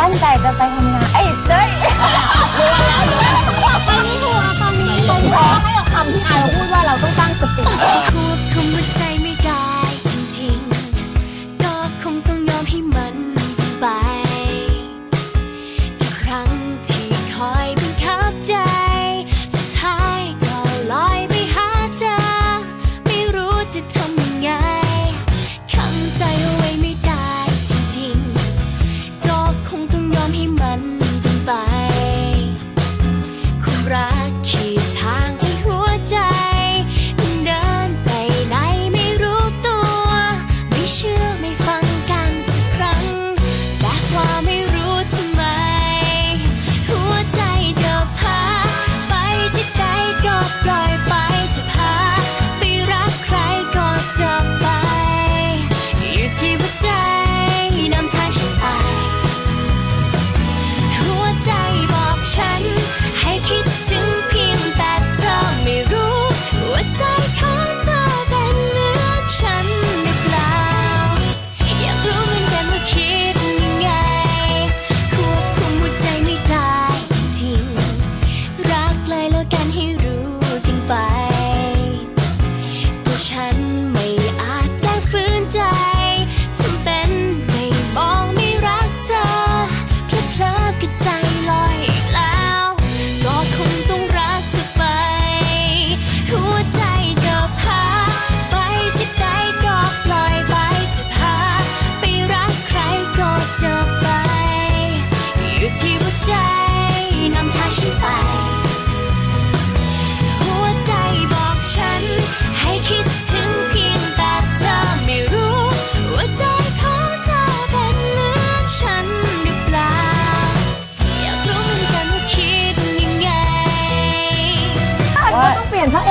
ตั้งใจจะไปทำงาน เอ้ยเด้ย ไปนี่ถูกตอนนี้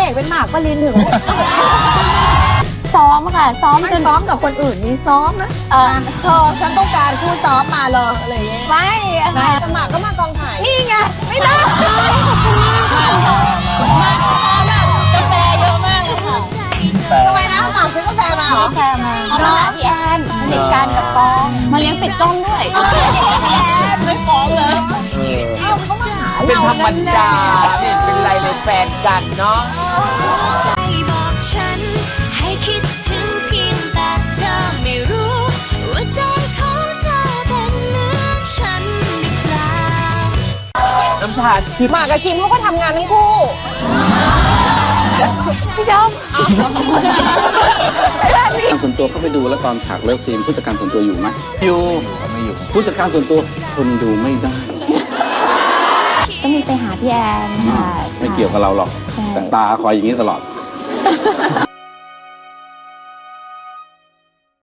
กเป็นหมากปรินถึงซ้อมค่ะ ซ้อมไม่จนซ้อมกับคนอื่นมีซ้อมนะเออเธอฉันต้องการคู่ซ้อมมาเลยอะไรอย่างเงี้ยไม่นายค่ะจะหมากก็มากองถ่ายนี่ไงไม่ได้กาแฟเยอะมากเลยค่ะทำไมนะหมากซื้อกาแฟมาเหรอ แชร์มาเอามาหาพี่แอนสนิทกันกับปองมาเลี้ยงเป็ดต้มด้วยไม่ฟ้องเลย เอ้าเขามาหาเป็นเราธรรมดาเนี่ย เป็นไรเลยแฟนกันเนาะ ใจบอกฉัน ให้คิดถึงเพียงแต่เธอไม่รู้หัวใจของเธอเป็นเหมือนฉันหรือเปล่า น้ำตาลที่หมากกับคิมเขาก็ทำงานทั้งคู่ พี่ชมส่วนตัวเข้าไปดูแล้วตอนฉากเลิฟซีนผู้จัดการส่วนตัวอยู่ไหมอยู่ไม่อยู่ผู้จัดการส่วนตัวคนดูไม่ได้ ก็มีไปหาพี่แอนค่ะไม่เกี่ยวกับเราหรอก ใช่ แต่ตาคอยอย่างนี้ตลอด